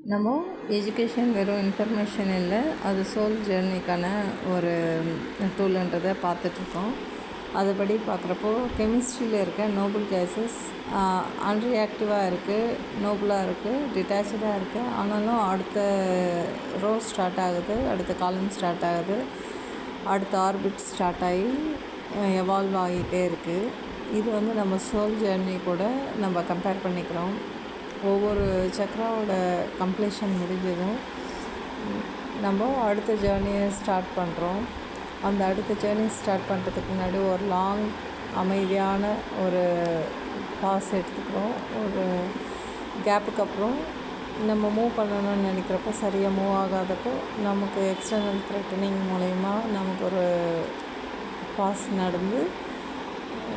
நம்ம எஜுகேஷன் வெறும் இன்ஃபர்மேஷன் இல்லை அது சோல் ஜேர்னிக்கான ஒரு டூலுன்றதை பார்த்துட்ருக்கோம். அதுபடி பார்க்குறப்போ கெமிஸ்ட்ரியில் இருக்க நோபல் கேஸஸ் அன்ரியாக்டிவாக இருக்குது நோபலாக இருக்குது டிட்டாச்சாக இருக்குது ஆனாலும் அடுத்த ரோ ஸ்டார்ட் ஆகுது அடுத்த காலம் ஸ்டார்ட் ஆகுது அடுத்த ஆர்பிட் ஸ்டார்ட் ஆகி எவால்வ் ஆகிட்டே இருக்குது இது வந்து நம்ம சோல் ஜேர்னி கூட நம்ம கம்பேர் பண்ணிக்கிறோம். ஒவ்வொரு சக்ராவோட கம்ப்ளீஷன் முடிஞ்சதும் நம்ம அடுத்த ஜேர்னியை ஸ்டார்ட் பண்ணுறோம் அந்த அடுத்த ஜேர்னி ஸ்டார்ட் பண்ணுறதுக்கு முன்னாடி ஒரு லாங் அமைதியான ஒரு பாஸ் எடுத்துக்கிறோம். ஒரு கேப்புக்கு அப்புறம் நம்ம மூவ் பண்ணணும்னு நினைக்கிறப்போ சரியாக மூவ் ஆகாதப்போ நமக்கு எக்ஸ்டர்னல் த்ரெட்டனிங் மூலயமா நமக்கு ஒரு பாஸ் நடந்து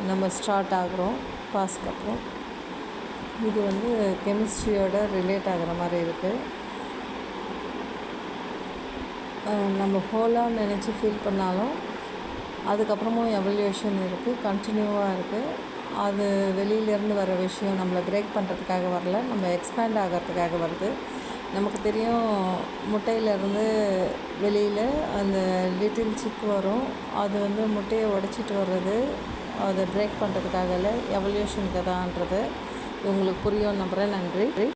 நம்ம ஸ்டார்ட் ஆகுறோம். பாஸ்க்கு அப்புறம். இது வந்து கெமிஸ்ட்ரியோட ரிலேட் ஆகிற மாதிரி இருக்குது நம்ம ஹோலாக நினச்சி ஃபீல் பண்ணாலும் அதுக்கப்புறமும் எவல்யூஷன் இருக்குது கண்டினியூவாக இருக்குது அது வெளியிலேருந்து வர விஷயம் நம்மளை பிரேக் பண்ணுறதுக்காக வரல நம்ம எக்ஸ்பேண்ட் ஆகிறதுக்காக வருது. நமக்கு தெரியும் முட்டையிலேருந்து வெளியில் அந்த லிட்டில் சிக் வரும். அது வந்து முட்டையை உடச்சிட்டு வர்றது அதை பிரேக் பண்ணுறதுக்காக இல்லை எவல்யூஷனுக்கு தான்ன்றது உங்களுக்கு புரியும் நம்புகிறேன் நன்றி.